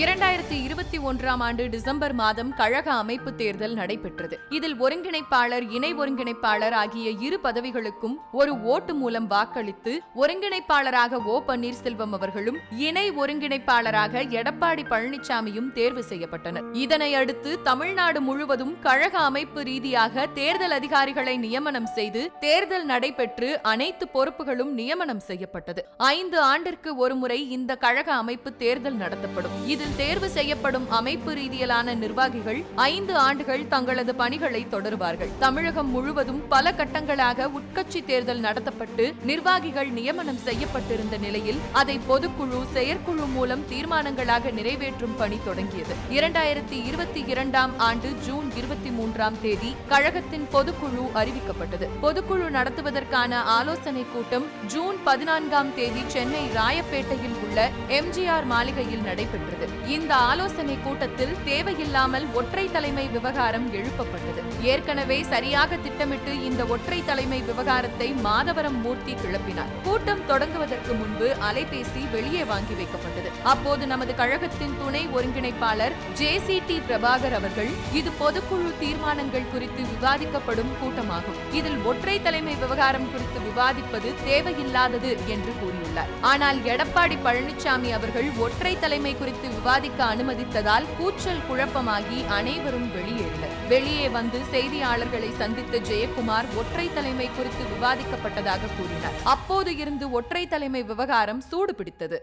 இரண்டாயிரத்தி இருபத்தி ஒன்றாம் ஆண்டு டிசம்பர் மாதம் கழக அமைப்பு தேர்தல் நடைபெற்றது. இதில் ஒருங்கிணைப்பாளர் இணை ஒருங்கிணைப்பாளர் ஆகிய இரு பதவிகளுக்கும் ஒரு ஓட்டு மூலம் வாக்களித்து ஒருங்கிணைப்பாளராக ஓ பன்னீர்செல்வம் அவர்களும் இணை ஒருங்கிணைப்பாளராக எடப்பாடி பழனிசாமியும் தேர்வு செய்யப்பட்டனர். இதனை அடுத்து தமிழ்நாடு முழுவதும் கழக அமைப்பு ரீதியாக தேர்தல் அதிகாரிகளை நியமனம் செய்து தேர்தல் நடைபெற்று அனைத்து பொறுப்புகளும் நியமனம் செய்யப்பட்டது. ஐந்து ஆண்டிற்கு ஒருமுறை இந்த கழக அமைப்பு தேர்தல் நடத்தப்படும். இது இதில் தேர்வு செய்யப்படும் அமைப்பு ரீதியிலான நிர்வாகிகள் ஐந்து ஆண்டுகள் தங்களது பணிகளை தொடருவார்கள். தமிழகம் முழுவதும் பல கட்டங்களாக உட்கட்சி தேர்தல் நடத்தப்பட்டு நிர்வாகிகள் நியமனம் செய்யப்பட்டிருந்த நிலையில் அதை பொதுக்குழு செயற்குழு மூலம் தீர்மானங்களாக நிறைவேற்றும் பணி தொடங்கியது. இரண்டாயிரத்தி இருபத்தி இரண்டாம் ஆண்டு ஜூன் இருபத்தி மூன்றாம் தேதி கழகத்தின் பொதுக்குழு அறிவிக்கப்பட்டது. பொதுக்குழு நடத்துவதற்கான ஆலோசனை கூட்டம் ஜூன் பதினான்காம் தேதி சென்னை ராயப்பேட்டையில் உள்ள எம்ஜிஆர் மாளிகையில் நடைபெற்றது. இந்த ஆலோசனை கூட்டத்தில் தேவையில்லாமல் ஒற்றை தலைமை விவகாரம் எழுப்பப்பட்டது. ஏற்கனவே சரியாக திட்டமிட்டு இந்த ஒற்றை தலைமை விவகாரத்தை மாதவரம் மூர்த்தி கிளப்பினார். கூட்டம் தொடங்குவதற்கு முன்பு அலைபேசி வெளியே வாங்கி வைக்கப்பட்டது. அப்போது நமது கழகத்தின் துணை ஒருங்கிணைப்பாளர் ஜே சி டி பிரபாகர் அவர்கள் இது பொதுக்குழு தீர்மானங்கள் குறித்து விவாதிக்கப்படும் கூட்டமாகும். இதில் ஒற்றை தலைமை விவகாரம் குறித்து விவாதிப்பது தேவையில்லாதது என்று கூறியுள்ளார். ஆனால் எடப்பாடி பழனிசாமி அவர்கள் ஒற்றை தலைமை குறித்து விவாதிக்க அனுமதித்ததால் கூச்சல் குழப்பமாகி அனைவரும் வெளியேறினர். வெளியே வந்து செய்தியாளர்களை சந்தித்த ஜெயக்குமார் ஒற்றை தலைமை குறித்து விவாதிக்கப்பட்டதாக கூறினார். அப்போது இருந்து ஒற்றை தலைமை விவகாரம் சூடு பிடித்தது